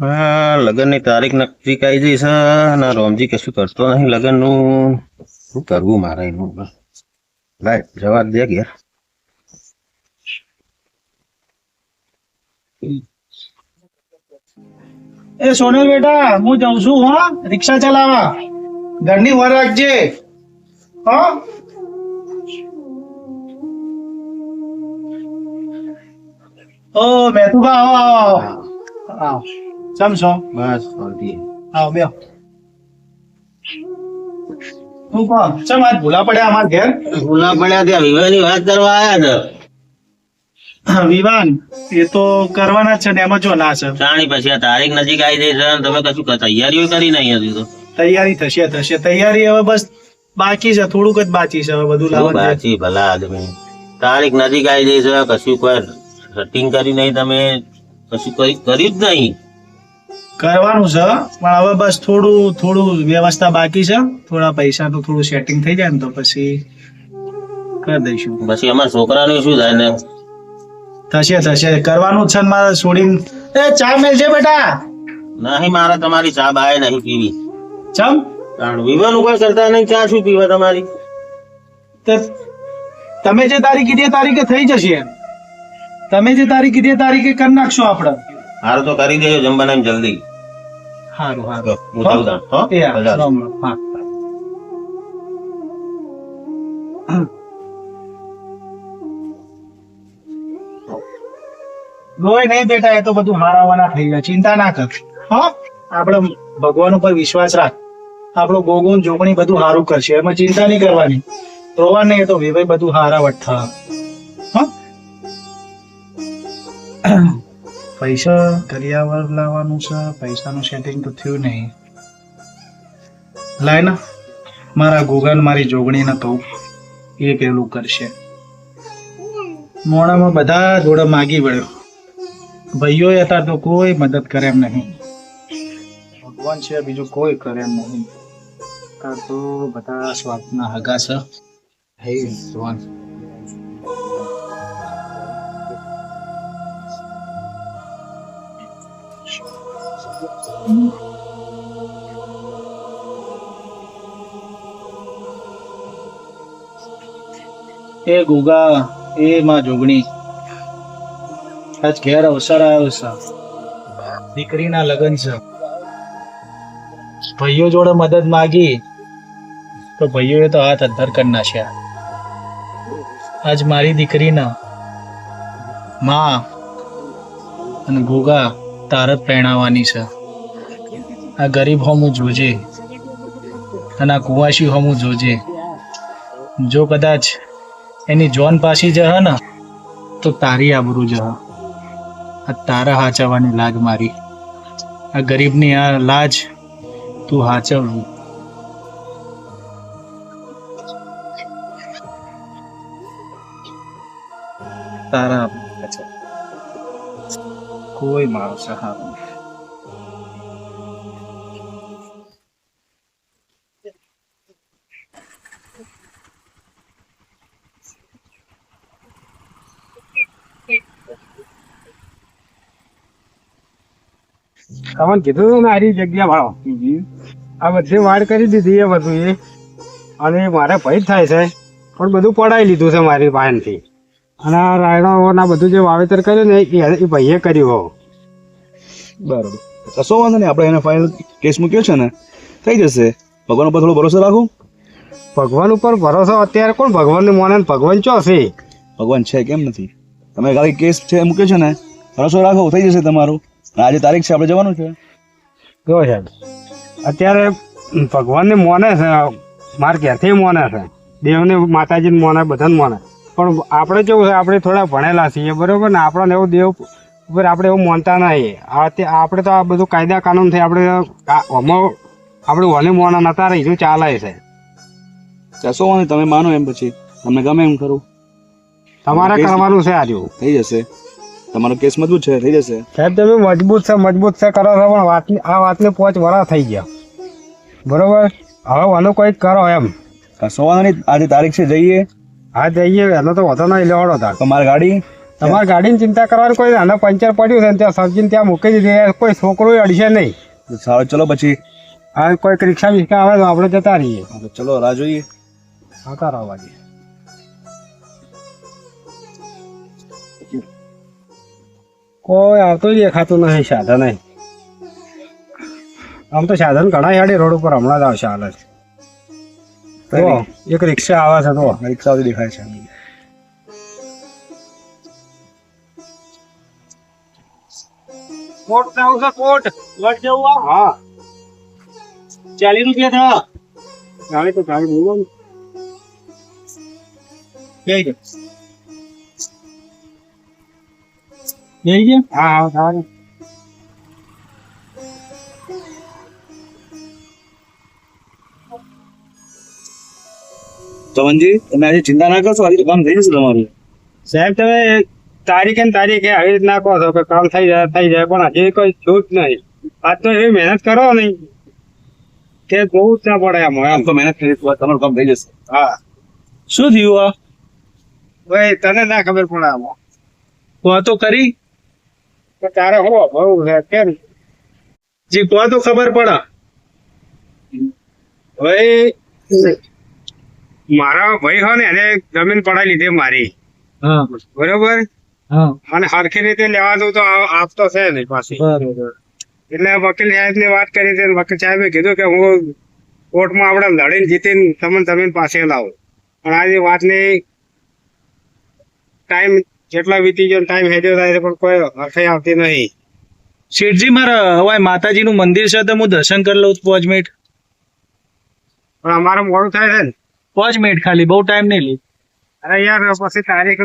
હા લગ્નની તારીખ નક્કી કરી જઈ છે અને રોમજી કશું કરતો નહીં લગ્નનું. શું કરવું મારે એનું? લાય જવા દે ઘેર. એ સોનલ બેટા હું જાઉં છું હો? રિક્ષા ચલાવવા. ઘરની વાર રાખજે. હા? ઓ મેતુભા આવો આવો આવો. ચમ છો બસ શાંતિ આવો બે હું કોણ ચમ આજ ભૂલા પડ્યા અમારા ઘેર ભૂલા પડ્યા ત્યાં વિવાહની વાત કરવા આયા છે。વિવાન એ તો કરવાના છે ને એમાં જો ના છે. જાણી પછી આ તારીખ નજીક આવી જઈ છે તમે કશું તૈયારીઓ કરી નહીં હજી તો. તૈયારી થશે થશે. તૈયારી હવે બસ બાકી છે થોડુંક જ બાકી છે હવે બધું લાવવાનું છે. ભલા આદમી? તારીખ નજીક આવી જઈ છે કશું કોઈ સેટિંગ કરી નહીં તમે કશું કોઈ કર્યું જ નહીં. કરવાનું છે. પણ હવે બસ થોડું થોડું વ્યવસ્થા બાકી છે. થોડા પૈસાનું થોડું સેટિંગ થઈ જાય ને તો પછી કરી દઈશું. પછી અમારા છોકરાનું શું થાય ને? થશે થશે. કરવાનું જ છે ને મારે છોડીને. એ ચા મેલજે બેટા. નહીં મારે તમારી ચા બાય નહીં પીવી. ચમ? વિવાહનું કોઈ કરતા નહીં ચા શું પીવા તમારી? તમે જે તારીખ કીધી તારીખે થઈ જશે. તમે જે તારીખ કીધી તારીખે કરી નાખશો આપણે. હારું તો કરી દેજો જમવાના જલ્દી. સારું તો હું જાઉં તાણ, હો? એ નહીં બેટા એ તો બધું હારાવાના થઈ ગયા ચિંતા ના કર. હો? આપણે ભગવાન ઉપર વિશ્વાસ રાખ. આપણો ગોગોન જોગણી બધું હારું કરશે. એમાં ચિંતા નહીં કરવાની. રોવા નહીં એ તો વિભાઈ બધું હારા વઠા હો? પૈસા દરિયાવર લાવવાનું છે, પૈસાનું સેટિંગ તો થયું નહીં. લાય ના, મારા ગોગન મારી જોગણીને કહું એ પેલું કરશે. મોડામાં બધા જોડે માગી વળ્યો. ભાઈઓ હતા તો કોઈ મદદ કરે એમ નહીં. ભગવાન છે બીજું કોઈ કરે એમ નહીં. તો બધા સ્વાર્થના હગા છે. હે ભગવાન. એ ગોગા, એ માં જોગણી. આજ ઘેર અવસર આવ્યો છે. દીકરીના લગ્ન છે. ભાઈઓ જોડે મદદ માગી, તો ભાઈઓએ તો હાથ અદ્ધર કરી નાખ્યા. આજ મારી દીકરીના માં અને ગોગા તાર જ પહેણાવાની છે. આ ગરીબ હોમું જોજે અને આ કુવાસી હોમું જોજે. જો કદાચ એની જોન પાછી જહ ને? તો તારી આબરૂ જહ. આ તારા હાચવવાની લાગ મારી. આ ગરીબની આ લાજ તું હાચવવું. તારા કોઈ મારો સહારો તમને કીધું તું ને આરી જગ્યા વાળો. આ બધી વાડ કરી દીધી એ બધું એ. અને મારે ભય જ થાય છે. પણ બધું પડાવી લીધું છે મારી પાસેથી. અને આ રાયડાઓના બધું જે વાવેતર કર્યું ને એ ભાઈએ કર્યું હો બરાબર. કશો વાંધો નહીં આપણે એને ફાઇનલ કેસ મૂક્યો છે ને થઈ જશે. ભગવાન ઉપર થોડો ભરોસો રાખો. ભગવાન ઉપર ભરોસો અત્યારે કોણ? ભગવાનને મોને ભગવાન ચો છે? ભગવાન છે કેમ નથી? તમે ખાલી કેસ છે મૂક્યો છે ને ભરોસો રાખો થઈ જશે તમારું. આજે તારીખ છે આપણે જવાનું છે? જો સાહેબ અત્યારે ભગવાનને મોને છે માર ક્યાંથી મોને છે. દેવને માતાજીને મોને બધાને મોને. પણ આપણે કેવું છે આપણે થોડા ભણેલા છીએ બરાબર ને? આપણને એવું દેવ ઉપર આપણે એવું માનતા નહીં. આ તે આપણે તો આ બધું કાયદા કાનૂનથી આપણે આમાં આપણે ઓને મોના નતા રહી ચાલે છે? કશો વાંધો તમે માનો એમ પછી. તમને ગમે એમ ખરું. તમારે કરવાનું છે આજુ થઈ જશે. તમારો કેસ મજબૂત છે થઈ જશે. સાહેબ તમે મજબૂત છે મજબૂત છે કરો છો પણ વાતની આ વાતને પાંચ વર્ષ થઈ ગયા. બરોબર? હવે આનું કંઈક કરો એમ. કશો વાંધો નહીં આજે તારીખ છે જઈએ. હા જઈએ. એનો તો વધો નહીં લેવાડો તાર. તમારી ગાડી? તમારી ગાડીની ચિંતા કરવાની કોઈ આના પંચર પડ્યું છે ને ત્યાં સબ્જીને ત્યાં મૂકી દીધી કોઈ છોકરો અડશે નહીં. સારું ચલો પછી. હા કોઈક રિક્ષા બિક્ષા આવે તો આપણે જતા રહીએ. તો ચલો રાહ જોઈએ. આવતા રહો વાગે કોઈ આવતું જ દેખાતું નહીં સાધન આમ તો સાધન ઘણા હેડે રોડ ઉપર હમણાં જ આવશે હાલ જ. તો એક રિક્ષા આવે છે તો રિક્ષા દેખાય છે. કોટ લાવું છે કોટ. જેવું હા. ચાલીસ રૂપિયા થા ગાડી તો ગાડી બોલો ને. જઈ જઈ ગયો? હા હા સારું ચવનજી તમે આજે ચિંતા ના કરશો? આજે કામ થઈ જશે તમારું. સાહેબ તમે તારીખે ને તારીખે આવી રીતના કહો છો કે કામ થઈ જાય થઈ જાય પણ હજી કોઈ છૂટ નહીં. આજ તો એવી મહેનત કરો નહીં કે બહુ જ ના પડે આમ આમ તો મહેનત કરી તમારું કામ થઈ જશે. હા. શું થયું આ? ભાઈ તને ના ખબર પડે આમાં. તો કરી. તો તારે હો બહુ છે? કેમ? જી કહો તો ખબર પડે? ભાઈ મારા ભાઈ હો ને એને જમીન પડાવી લીધી મારી. બરોબર? અને સરખી રીતે લેવા દઉં તો આપતો છે નહીં પાછી. એટલે વકીલ સાહેબની વાત કરી હતી વકીલ સાહેબે કીધું કે હું કોર્ટમાં આપણે લડીને જીતીને તમને જમીન પાસે લાવું. પણ આજે વાતની ટાઈમ જેટલા વીતી ગયો ટાઈમ હેડ્યો થાય છે પણ કોઈ હરખાઈ આવતી નહીં. શેઠજી મારા હવાય માતાજીનું મંદિર છે તો હું દર્શન કરી લઉં પાંચ મિનિટ. પણ અમારે મોડું થાય છે ને. પાંચ મિનિટ ખાલી બહુ ટાઈમ નહીં લે. અરે યાર પછી તારીખ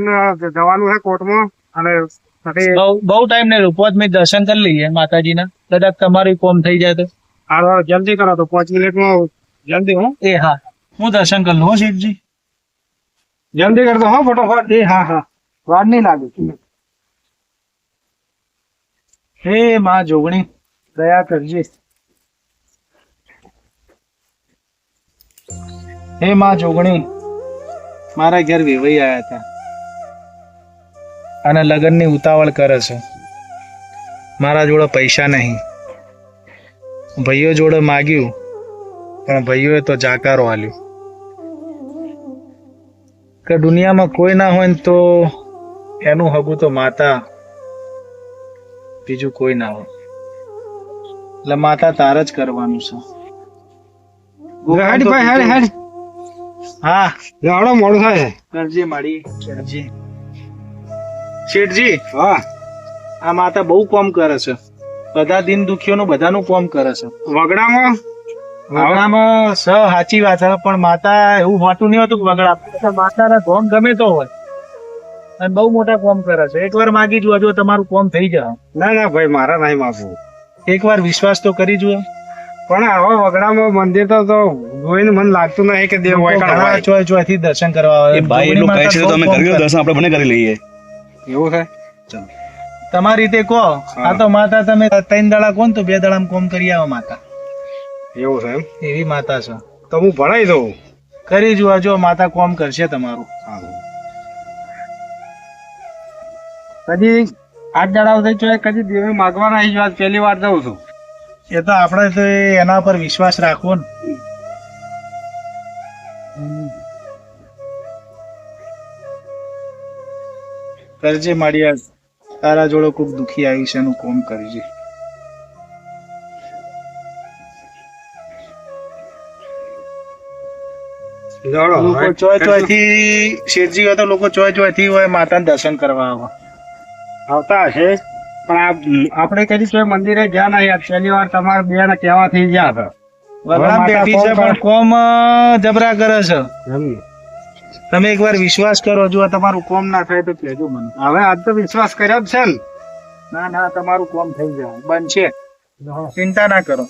જવાનું છે કોર્ટમાં અને બહુ બહુ ટાઈમ નહીં લઉં પાંચ મિનિટ દર્શન કરી લઈએ માતાજીના. કદાચ તમારું કોમ થઈ જાય તો. હા જલ્દી કરો તો પાંચ મિનિટમાં જલ્દી હો. એ હા હું દર્શન કરી લઉં હો શેઠજી. જલ્દી કરતો હો ફટોફટ. એ હા હા. વાર નહીં લાગે હે માં જોગણી, દયા કરજે. હે માં જોગણી, મારા ઘેર વેવાઈ આવ્યા હતા. અને લગ્નની ઉતાવળ કરે છે. મારા જોડે પૈસા નહીં. ભાઈઓ જોડે માગ્યું, પણ ભાઈઓએ તો જાકારો આલ્યો. કે દુનિયામાં કોઈ ના હોય ને તો એનું હગું તો માતા બીજું કોઈ ના હોય. એટલે માતા તાર જ કરવાનું છે. હેડ ભાઈ હેડ હેડ હા. આવડો મોડું થાય કરજે મારી કરજે. શેઠજી હા. આ માતા બહુ કોમ કરે છે. બધા દિન દુખીઓનું બધાનું કોમ કરે છે. વગડામાં? વગડામાં સ સાચી વાત છે પણ માતા એવું હોતું નહીં હોતું વગડા. માતાના કોમ ગમે તો હોય. અને બહુ મોટા કોમ કરે છે. એકવાર માગી જુઓ જો તમારું કોમ થઈ જાય ના ના ભાઈ મારા નહીં માગવું. એકવાર વિશ્વાસ તો કરી જુઓ. પણ આવા વગડામાં મંદિર તો તો જોઈને મન લાગતું નહીં કે દેવ હોય કાં ચોય ચોયથી દર્શન કરવા આવે. ભાઈ એટલું કહે છે તો અમે કર્યું દર્શન આપણે બને કરી લઈએ. એવું છે? તમારી રીતે કહો. આ તો માતા તમે ત્રણ દાડા કોણ તો બે દાડા કોમ કરી આવો માતા. એવું છે એમ? એવી માતા છે. તો હું ભણાઈ દઉં. કરી જુઓ જો માતા કોમ કરશે તમારું. કદી આઠ દાડા ચોય કદી દેવી માગવાના આવી વાત પહેલી વાર દઉં છું. એ તો આપણે તો એના પર વિશ્વાસ રાખવો ને. કરજે માડિયા તારા જોડે કોક દુખી આવી છે એનું કોમ કરજે. જોડો લોકો ચોય ચોયથી શેઠજી હોય તો લોકો ચોય ચોયથી હોય માતાના દર્શન કરવા આવે. આવતા હશે. પણ આપણે કદી કોઈ મંદિરે ગયા નહીં. પહેલી વાર તમારે બે ને કહેવાથી ગયા હતા. વગડામ બેઠી છે પણ કોમ જબરા કરે છે. તમે એકવાર વિશ્વાસ કરો જો તમારું કોમ ના થાય તો કહેજો મને. હવે આજ તો વિશ્વાસ કર્યો જ છે ને. ના ના તમારું કોમ થઈ જાય બનશે. ચિંતા ના કરો.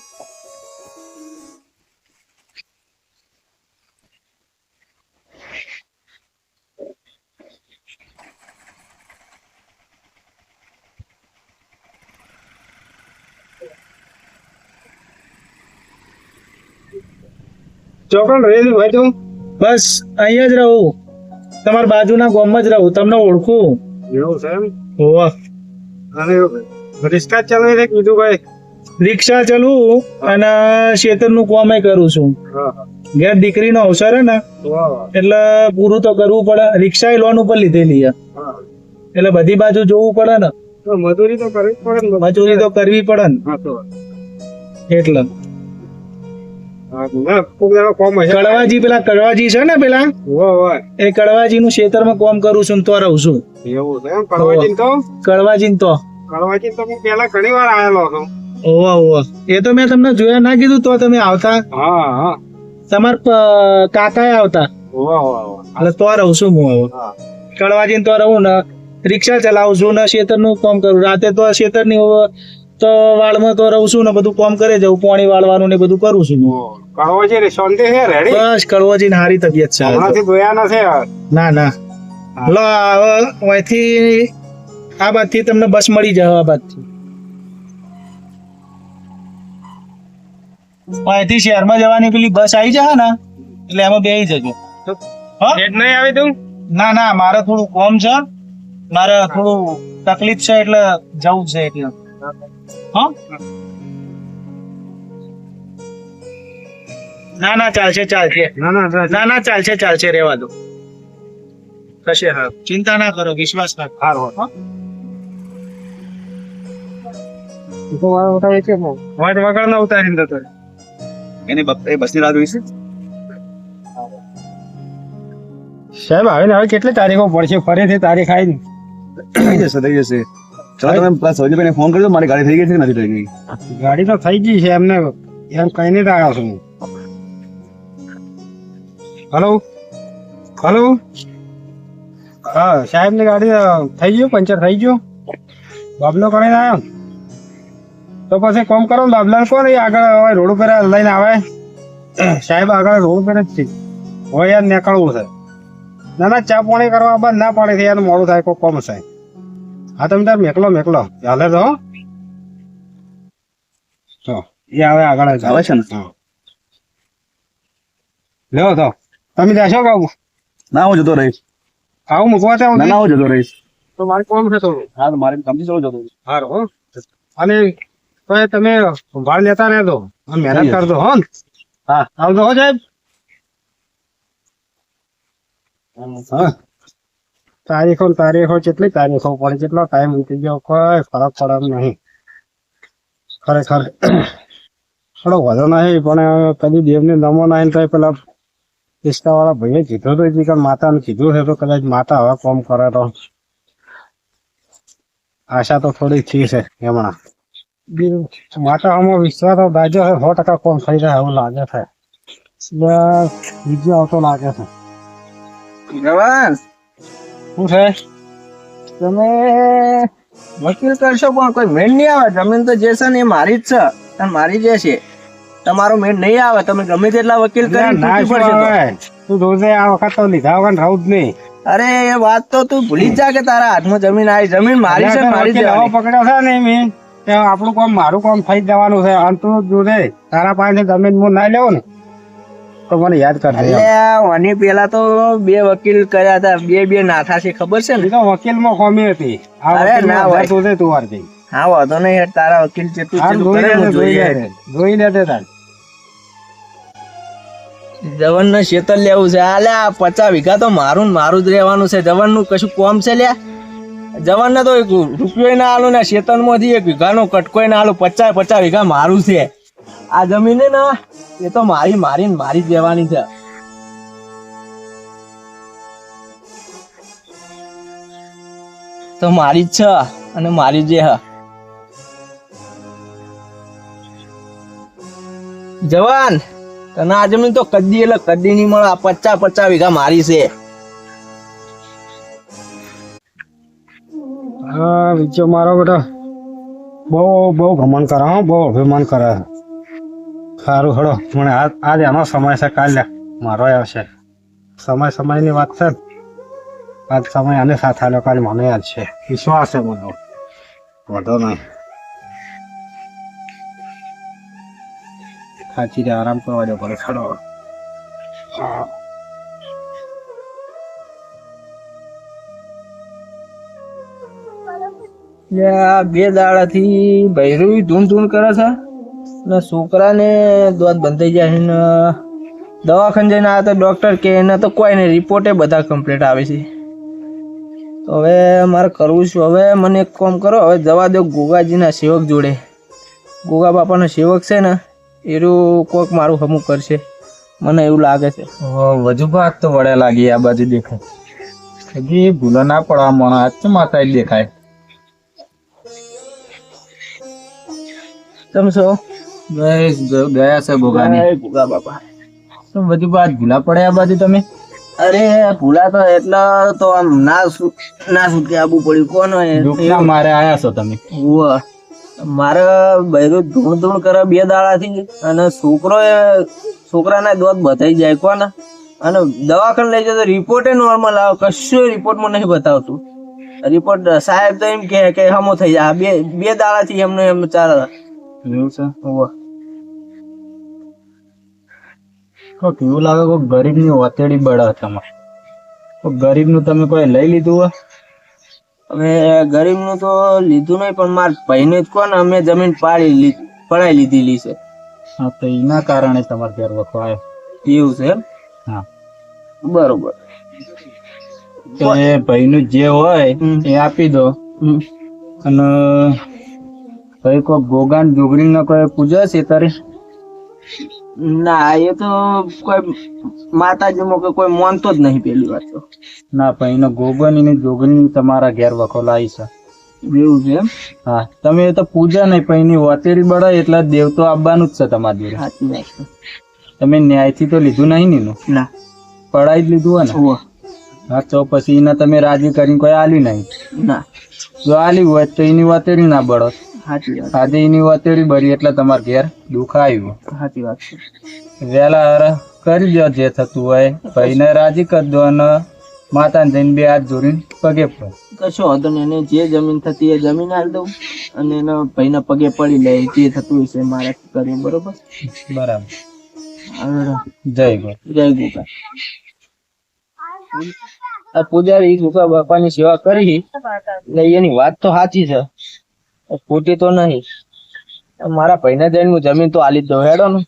ચોકન રેલી ભાઈ તું. બસ અહીંયા જ રહું. તમારા બાજુના ગામમાં જ રહું તમને ઓળખું. એવું છે એમ? હોવા. અને રિસ્કા ચલાવી છે કીધું બીજું રિક્ષા ચલવું અને ખેતરનું કામે કરું છું. ઘેર દીકરીનો અવસર હે ને. એટલે પૂરું તો કરવું પડે. રિક્ષા લોન ઉપર લીધેલી એટલે બધી બાજુ જોવું પડે ને. મજૂરી તો કરવી પડે ને મજૂરી તો કરવી પડે ને. એટલે. કડવાજી પેલા કડવાજી છે ને પેલા? વાહ, વાહ. એ કડવાજી નું ખેતરમાં કામ કરું છું તો રહું છું. એવું છે એમ? તો? કડવાજી તો. કડવાચીન તો હું પેલા ઘણી વાર આવેલો છું. ઓવા ઓવા એ તો મેં તમને જોયા ના કીધું તો તમે આવતા. હા હા. તમાર કાકા આવતા. એટલે તો રહું છું હું હવે. કડવાજી તો રહું ને રિક્ષા ચલાવું છું ને ખેતરનું કામ કરું. રાતે તો ખેતરની હવે તો વાળમાં તો રહું છું ને બધું કામ કરે જવું પાણી વાળવાનું ને બધું કરું છું. હું. રે શાંતિ છે રેડી બસ કડવાજી ને હારી તબિયત છે. હમણાંથી જોયા નથી ના ના. લો અહીંથી આ બાજથી તમને બસ મળી જાય આ બાજથી. અહીંથી શહેરમાં જવાની પેલી બસ આવી જશે ને એટલે એમાં બેસી જજો. લેટ નહીં આવે તું? ના ના મારે થોડું કોમ છે. મારે થોડું તકલીફ છે એટલે જવું છે એટલે. હા ના ના ચાલશે ચાલશે ના ના ના ના ના ચાલશે ચાલશે રેવા દો કશે હા ચિંતા ના કરો વિશ્વાસ રાખો હારો તો મારો ઉતારે છે મો વાત વગર ના ઉતારીને જતો રહે. એની બ- એ બસની રાહ જોઈશે સાહેબ હવે ને હવે કેટલી તારીખો પડશે ફરીથી તારીખ આવી થઈ જશે થઈ જશે ચાલો તમે પેલા સૌજીભાઈને ફોન કરજો મારી ગાડી થઈ ગઈ છે નથી થઈ ગઈ? ગાડી તો થઈ ગઈ છે એમને એમ કઈ નહીં આવ્યો છું હલો હલો હા સાહેબની ગાડી થઈ ગયું પંચર થઈ ગયું. બાબલો કરીને આવ્યો તો પછી કોમ કરો બાબલા કોણ આગળ હવે રોડ ઉપર લઈને આવે. સાહેબ આગળ રોડ ઉપર જ છે. હવે યાર નીકળવું છે. ના ના ચા પાણી કરવા બંધ ના પાડે છે યાર મોડું થાય કોઈ કોમ છે હા તમે તાર મેકલો મેકલો. ચાલે તો તો એ આવે આગળ આવે છે ને? હા. લ્યો તો. તમે જાશો બાબુ ના હું જતો રહીશ. આવું મૂકવા ત્યાં ના ના હું જતો રહીશ. તો મારે કોમ છે થોડું? હા તો મારે સમજી ચાલો જતો રહીશ સારું અને તો એ તમે ભાડ લેતા રહેજો. મહેનત કરજો હો. ને? હા. આવજો હો સાહેબ. હા. તારીખો ને તારીખો કેટલી તારીખો પડે કેટલો ટાઈમ વીતી ગયો, કોઈ ફરક પડે નહીં. ખરેખર. થોડો વધુ નહીં, પણ કદી દેવને નમો નહીં તો પેલા રિસ્કા વાળા ભાઈએ કીધું તો કે માતાને કીધું છે, તો કદાચ માતા હવે કોમ કરે તો. આશા તો થોડી થઈ છે હમણાં બીજું, માતા આમાં વિશ્વાસ દાજો છે, સો ટકા કોમ થઈ જાય એવું લાગે છે. બીજું આવતો લાગે છે. શું છે? તમે વકીલ કરશો પણ કોઈ મેળ નહીં આવે. જમીન તો જે છે ને એ મારી જ છે. અને મારી જે છે તમારો મેળ નહીં આવે. તમે ગમે તેટલા વકીલ કરી તું. જોજે આ વખત તો લીધા વગર રહું જ નહીં. અરે એ વાત તો તું ભૂલી જ જા કે તારા હાથમાં જમીન આવી. જમીન મારી છે મારી છે. પકડ્યો છે ને મેં આપણું કામ મારું કામ થઈ જવાનું છે. અને તું જોજે તારા પાસે જમીન હું ના લેવું ને. તો મને યાદ કરજો આની પેલા તો બે વકીલ કર્યા હતા. બે બે નાથા છે ખબર છે ને? તો વકીલમાં ખોમી હતી. અરે ના હોય. તો તું વાર જઈ હા વાંધો નહીં યાર, તારા વકીલ જેટલું જેટલું કરે હું જોઈ લેજે તાર જવન ને શેતર લેવું છે. આ લ્યા પચાસ વીઘા તો મારું ને મારું જ રહેવાનું છે. જવનનું કશું કોમ છે લ્યા? જવાન ને તો રૂપિયો ના આલું ને શેતનમાંથી એક વીઘા નો કટકો ના આલું. પચાસ પચાસ વીઘા મારું છે. આ જમીન ને, એ તો મારી મારી મારી જ રહેવાની છે. તો મારી જ છે અને મારી જે જવાન, તને આ જમીન તો કદી એટલે કદી નહીં મળે. પચાસ પચાસ વીઘા મારી છે. હા વિચો મારો બેટા. બહુ બહુ ભમણ કરે હો, બહુ અભિમાન કરે. સારું, હળો. મને આજ એનો સમય છે, કાલે મારો આવશે. સમય સમયની વાત છે. આજ સમય આને સાથ આવ્યો કાલે મને યાદ છે. વિશ્વાસ છે મને. વધો નહીં. ખાચી આરામ કરવા દો પડે ખડો. હા. બે દાડાથી બૈરું ધૂન ધૂન કરે છે? ને છોકરાને દોત બંધાઈ જાય છે ને દવાખાને જઈને આવે તો ડૉક્ટર કે એને તો કોઈ નહીં રિપોર્ટે બધા કમ્પ્લીટ આવે છે. તો હવે મારે કરવું છું હવે મને એક કામ કરો હવે જવા દો ગોગાજીના સેવક જોડે. ગોગા બાપાનો સેવક છે ને એનું કોક મારું હમું કરશે. મને એવું લાગે છે. વધુ ભાગ તો વડે લાગી આ બાજુ દેખાય. હજી ભૂલો ના પડવા મને આજ તો માતા દેખાય. તમે છો? બસ ગયા છે ભોગાની. ભોગા બાપા. તો બધું બાદ ભૂલા પડે આ બાજુ તમે? અરે ભૂલા તો એટલા તો આમ ના ના છૂટકે આબુ પડ્યું. કોનો મારે આયા છો તમે. ઉવ્વ. મારે બૈરું ધૂણ ધૂણ કરે બે દાડાથી અને છોકરો છોકરાના દોત બતાઈ જાય કોને? અને દવાખાને લઈ જતો રિપોર્ટે નોર્મલ આવે. કશું રિપોર્ટમાં નહીં બતાવતું. રિપોર્ટ સાહેબ તો એમ કે હમો થઈ જાય. બે બે દાડાથી એમને એમ ચાલે. છે. કોક એવું લાગે કોઈ ગરીબની વતેડી બળે તમારે. ગરીબનું ગરીબનું તમે કોઈ લઈ લીધું હોય? હવે ગરીબનું તો લીધું નહીં પણ માર ભાઈને જ કોને અમે જમીન પાડી લીધી પડાઈ લીધેલી છે. હા તો એના કારણે તમારે ઘેર વખો આવ્યો. એવું છે હા. બરોબર. તો એ ભાઈનું જે હોય એ આપી દો. અને ભાઈ કોઈ ગોગાન જોગણી કોઈ પૂજા છે તારે? ના એ તો કોઈ માતાજીમાં કે કોઈ માનતો જ નહીં પેલી વાત તો. ના પણ એનો ગોગન એની જોગણી તમારા ઘેર વખો લાવી છે. એવું છે એમ? હા તમે એ તો પૂજા નહીં પણ એની વતેરી બળાય એટલે દેવતો આવવાનું જ છે તમારા સાચી તમે ન્યાયથી તો લીધું નહીં ને એનું? ના. પડાઈ જ લીધું હોય ને? હા તો પછી એને તમે રાજી કરીને કોઈ આલી નહીં? ના. જો આલી હોય તો એની વતેરી ના બળો સાચી વાત એની વતેરી એટલે તમારા ઘેર દુઃખ આવ્યું. સાચી વાત છે. વહેલા હર કરી દો જે થતું હોય. ભાઈને રાજી કરી દો અને માતા જઈને બે હાથ જોડીને પગે પડો કશો હતો ને એને જે જમીન થતી એ જમીન આપી દઉં. અને એના ભાઈના પગે પડી લે જે થતું હશે મારે કર્યું બરોબર? બરાબર. જય ગો જય ગોપા આ પૂજારી ગોપા બાપાની સેવા કરી. એની વાત તો સાચી છે. ખોટી તો નહીં. મારા ભાઈને જઈને હું જમીન તો આલી જ દઉં. હેડો ને.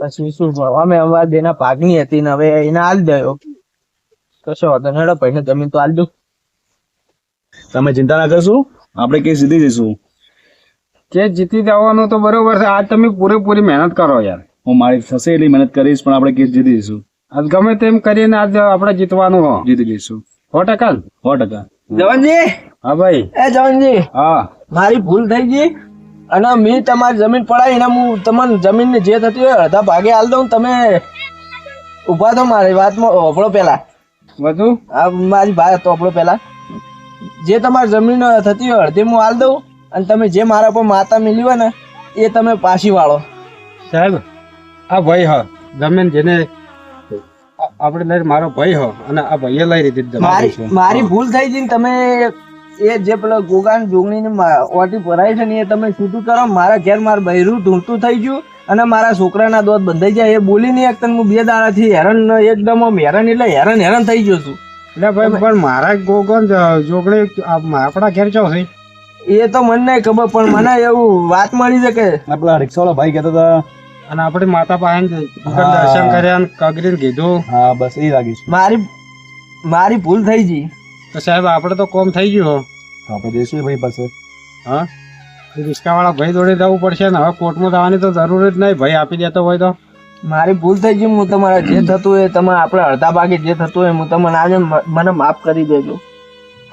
પછી શું અમે અમારા બેના ભાગની હતી ને હવે એને આલી દયો. કશો વાંધો નહીં. હેડો ભાઈને જમીન તો આલી દઉં. તમે ચિંતા ના કરશો. આપણે કેસ જીતી જઈશું. કે જીતી જવાનું તો બરોબર છે. આજ તમે પૂરેપૂરી મહેનત કરો યાર. હું મારી થશે એટલી મહેનત કરીશ પણ આપણે કેસ જીતી જઈશું. આજ ગમે તેમ કરીને આજ આપણે જીતવાનું જીતી જઈશું. સો ટકા? સો ટકા. જવાનજી? હા ભાઈ. એ જવાનજી હા. મારી ભૂલ થઈ ગઈ અને મેં તમારી જમીન પડાવી ને હું તમને જમીન જે થતી હોય અડધા ભાગે હાલ દઉં. તમે ઊભા તો મારી વાતમાં ઓપડો પેલા વધુ આ મારી વાત હોભળો પેલા જે તમારી જમીન થતી હોય અડધી હું હાલ દઉં અને તમે જે મારા પર માતા મિલી હોય ને એ તમે પાછી વાળો. સાહેબ આ ભાઈ હા જમીન જેને આપણે લઈ મારો ભાઈ હો અને આ ભાઈએ લઈ લીધી મારી મારી ભૂલ થઈ ગઈ તમે એ જે પેલો ગોગાન જોગણી ની ઓટી ભરાય છે ને એ તમે છૂટું કરો મારા ઘેર મારા બૈરું ઢૂંઢતું થઈ ગયું અને મારા છોકરાના દોત બંધાઈ જાય એ બોલી નહીં એકદમ હું બે દાડાથી હેરાન એકદમ હેરણ હેરાન એટલે હેરાન હેરાન થઈ ગયો છું. એટલે ભાઈ પણ મારા ગોગન જોગણી આપણા ઘેર ચો છે? એ તો મને નહીં ખબર પણ મને એવું વાત મળી છે કે આપણા રિક્ષાવાળા ભાઈ કહેતા હતા અને આપણી માતા પાસે દર્શન કર્યા કગરીને કીધું. હા બસ એ લાગી મારી મારી ભૂલ થઈ ગઈ. તો સાહેબ આપણે તો કોમ થઈ ગયું હો. તો આપણે જઈશું ભાઈ પાસે. હા? રિક્ષાવાળા ભાઈ દોડે જવું પડશે ને. હવે કોર્ટમાં જવાની તો જરૂર જ નહીં. ભાઈ આપી દેતો હોય તો. મારી ભૂલ થઈ ગઈ. હું તમારા જે થતું હોય તમે આપણે અડધા ભાગે જે થતું હોય હું તમને આજે મને માફ કરી દેજો.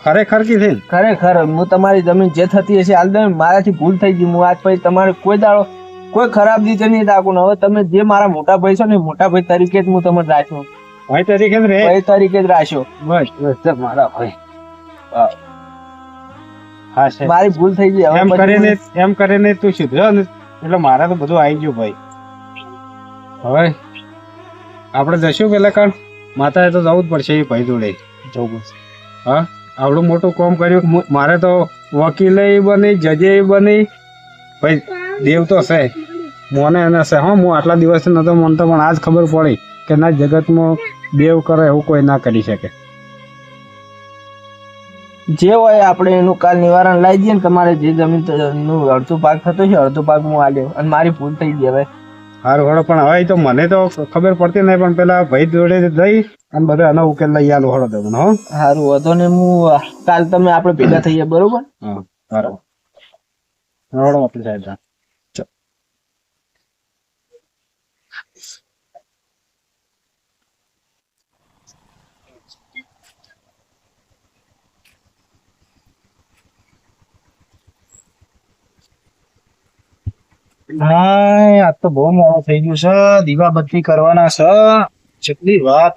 ખરેખર કીધી થઈ ખરેખર હું તમારી જમીન જે થતી હશે હાલ દે મારાથી ભૂલ થઈ ગઈ. હું આજ પછી તમારે કોઈ દાડો કોઈ ખરાબ રીતે નહીં રાખું હવે તમે જે મારા મોટા ભાઈ છો ને મોટા ભાઈ તરીકે જ હું તમને રાખ્યો. ભાઈ તરીકે જ રે? ભાઈ તરીકે જ રાખ્યો. બસ બસ મારા ભાઈ. હા. છે મારી ભૂલ થઈ ગઈ. એમ કરીને એમ કરીને તું સુધર્યો ને એટલે મારે તો બધું આવી ગયું ભાઈ. હવે આપણે જશું પેલા કાળ માતાએ તો જવું જ પડશે એ ભાઈ જોડે. જવું હા આવડું મોટું કામ કર્યું. મારે તો વકીલે બની જજે બની. ભાઈ દેવ તો છે. મને એને છે. હા હું આટલા દિવસથી નતો માનતો પણ આજ ખબર પડી કે ના જગતમાં દેવ કરે એવું કોઈ ના કરી શકે. જે હોય આપણે એનું કાલ નિવારણ લાવી દઈએ ને તમારે જે જમીન ત- નું અડધો ભાગ થતો છે અડધો પાક હું આલ્યો અને મારી ભૂલ થઈ ગઈ હવે. સારું હળો પણ હવે તો મને તો ખબર પડતી નહીં પણ પેલા ભાઈ જોડે જઈ અને બધો એનો ઉકેલ લઈ આલો હળો તમને હો. સારું હતો ને હું કાલ તમે આપણે ભેગા થઈએ બરોબર? હા સારું હળો આપણે સાહેબ હાય આજ તો બહુ મોડું થઈ ગયું છે. દીવા બત્તી કરવાના છે. જેટલી વાત.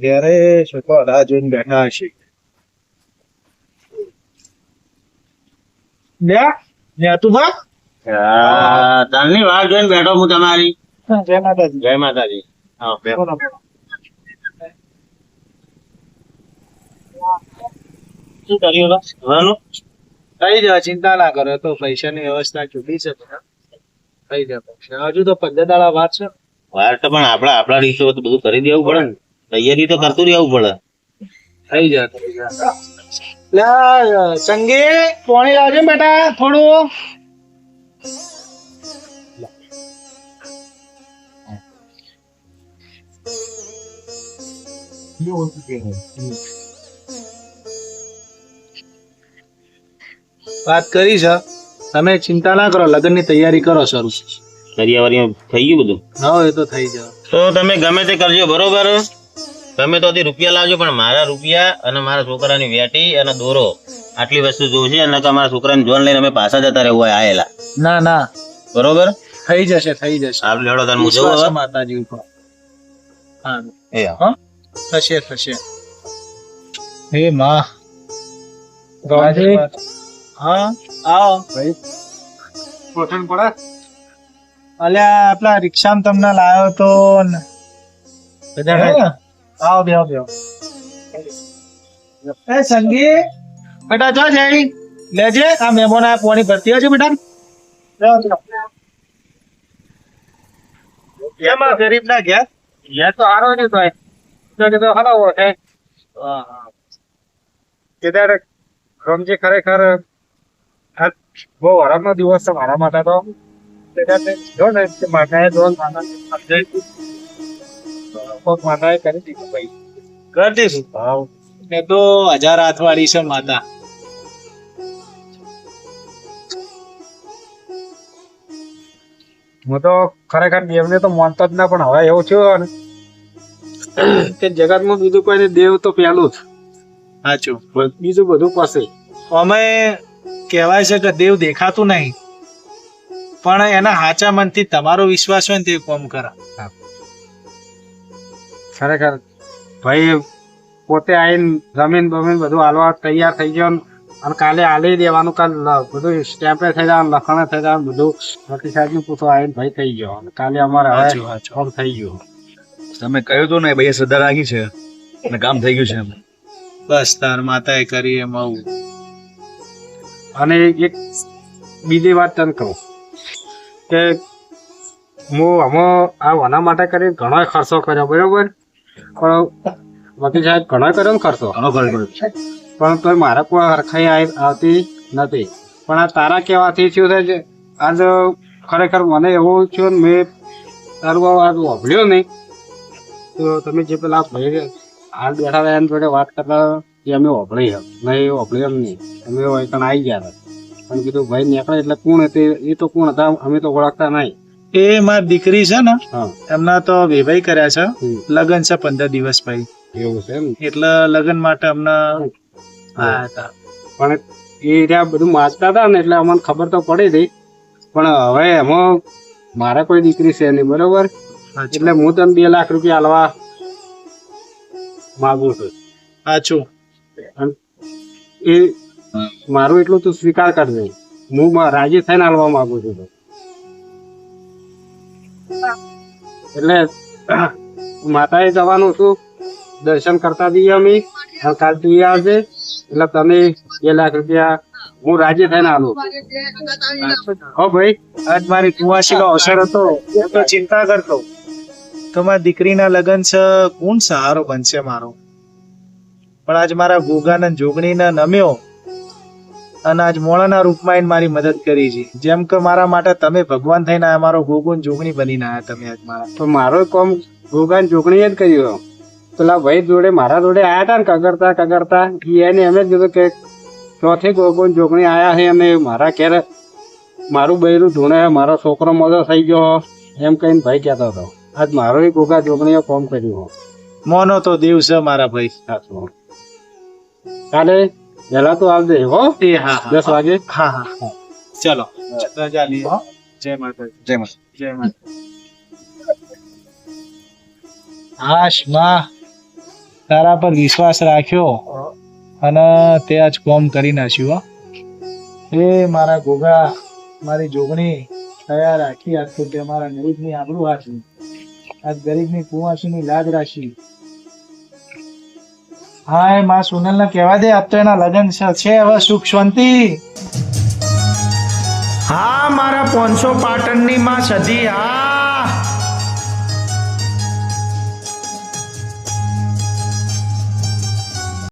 ઘેરે છોકરો રાહ જોઈને બેઠા હશે. તું બા તાલની વાત જોઈને બેઠો હું તમારી. જય માતાજી. જય માતાજી. હા બે બોલો, બોલો. શું કર્યું? બોલો. થઈ જવા ચિંતા ના કરો તો પૈસાની વ્યવસ્થા ચૂકી છે. થઈ જાય પૈસા હજુ તો પંદર દાડા વાત છે વાર તો પણ આપડા આપડા રીતે તો બધું કરી દેવું પડે ને તૈયારી તો કરતું રહેવું પડે થઈ જાય થઈ જાય સંગે પોણી લાવજો બેટા થોડું વાત કરી છે. તમે ચિંતા ના કરો લગ્નની તૈયારી કરો શરૂ. કરિયાવરી થઈ ગયું બધું? હા એ તો થઈ જાવ તો તમે ગમે તે કરજો બરોબર? તમે તો રૂપિયા લાવજો પણ મારા રૂપિયા અને મારા છોકરાની વેટી અને દોરો આટલી વસ્તુ જોશે અને મારા છોકરાને જોન લઈને અમે પાછા જતા રહેવું હોય આયેલા. ના ના. બરોબર? થઈ જશે થઈ જશે. આપણે લેડો તને હું. જવું હવે માતાજી ઉપર. હા. એ હા. થશે થશે. હે માં. રાજી હા આવો. ભાઈ. પોઠણ પડે? અલ્યા આપલા રિક્ષામાં તમને લાવ્યો તો બધા આવો બેહો બેહો. એ સંગી બેટા જો જઈ. લેજે આ મહેમાન આ પોણી ભરતી હશે બેટા. ગરીબ ના ઘેર? ઘેર તો હારો નહીં થાય તો કે તો હાલો ઓળખે કેદાર રમજી ખરેખર આ બહુ આરામનો દિવસ છે મારા માટે તો. જો ને તે માતાએ દોન માતાને માતાએ કરી દીધું ભાઈ. કરી દઈશું ભાવ ને તો હજાર હાથ વાળી છે માતા. હું તો ખરેખર દેવને તો માનતો જ ના પણ હવે એવું થયું ને કે જગતમાં બીજું કોઈ દેવ તો પહેલું જ. સાચું. બીજું બધું પછી અમે કહેવાય છે કે દેવ દેખાતું નહીં. પણ એના હાચા મનથી તમારો વિશ્વાસ હોય ને તે કોમ કરે. ખરેખર ભાઈ પોતે આવીને જમીન બમીન બધું હાલવા તૈયાર થઈ ગયો અને કાલે હાલી દેવાનું કાલ બધું સ્ટેમ્પે થઈ જવાનું લખણે થઈ જવાનું બધું વકીલ પૂછો આવીને ભાઈ થઈ ગયો. અને કાલે અમારે હવે સાચું. થઈ ગયું. તમે કહ્યું હતું ને ભાઈ શ્રદ્ધા રાખી છે. અને કામ થઈ ગયું છે બસ તાર માતાએ કરી એમ આવું. અને એક બીજી વાત તને કહું કે હું આમાં આ વના માટે કરીને ઘણો ખર્ચો કર્યો બરોબર? પણ વકીલ સાહેબ ઘણો કર્યો ને ખર્ચો? ઘણો કર્યો પણ તો મારા કોઈ હરખાઈ આવતી નથી. પણ આ તારા કહેવાથી શું થાય છે આજ ખરેખર મને એવું થયું ને મેં તારું આ વાપર્યો નહીં. તો તમે જે પેલા ભાઈ હાલ બેઠા રહ્યા જોડે વાત કરતા એ અમે વાપરી એમ નહીં વાપરી એમ નહીં. અમે હોય પણ આવી ગયા હતા. પણ કીધું ભાઈ નીકળે એટલે કોણ હતી? એ તો કોણ હતા? અમે તો ઓળખતા નહીં. એ મારી દીકરી છે ને એમના તો વિવાહ કર્યા છે. લગ્ન છે પંદર દિવસ પછી. એવું છે એમ? એટલે લગ્ન માટે અમને આયા હતા. પણ એ ત્યાં બધું વાંચતા હતા ને એટલે અમને ખબર તો પડી હતી. પણ હવે એમાં મારે કોઈ દીકરી છે નહીં બરોબર? એટલે હું તને બે લાખ રૂપિયા હલવા માગું છું. સાચું. એ મારું એટલું તું સ્વીકાર કરજે. હું રાજી આલવા માંગુ છું એટલે, માતાએ જવાનું છું દર્શન કરતા દઈએ અમે. કાલ તું આવજે. એટલે તમે બે લાખ રૂપિયા હું રાજી થઈને આલું હો ભાઈ, આજ મારી કુવાસીનો અવસર હતો. હું તો ચિંતા કરતો. તમારી દીકરીના લગ્ન છે, કોણ સહારો બનશે મારો? પણ આજ મારા ગોગાના જોગણીને નમ્યો અને આજ મોળાના રૂપમાં એને મારી મદદ કરી છે. જેમ કે મારા માટે તમે ભગવાન થઈને આ મારો ગોગો જોગણી બનીને આવ્યા તમે આજ મારા. તો મારો કોમ ગોગાન ચોકણીએ જ કર્યું. પેલા ભાઈ જોડે, મારા જોડે આયા હતા ને કગરતા કગરતા એને એમ જ કીધું કે, ચોથી ગોગુન જોગણી આયા છે અને મારા ક્યારે મારું બૈરું ધૂણે મારો છોકરો મોટો થઈ ગયો એમ કહીને ભાઈ કહેતો હતો. આજ મારો ગોગા જોગણીએ કોમ કર્યું મોનો તો દેવ છે મારા ભાઈ સાચો કાલે વહેલા તો આવજે હો? એ હા દસ વાગે? હા હા હા. ચલો રજા લઈએ જય માતા જય માતા જય માતા હાશમાં તારા પર વિશ્વાસ રાખ્યો અને તે આજ કોમ કરી નાખ્યું હો. એ મારા ગોગા મારી જોગણી તૈયાર રાખી આજ તો તે મારા ગરીબની આબરૂ હાચી આજ ગરીબની કુંવાસીની લાજ રાખી. હા એ માં સોનલને કહેવા દે એના લગ્ન છે હવે સુખ શાંતિ. હા, મારા પોનસો પાટણની માં સધી હા.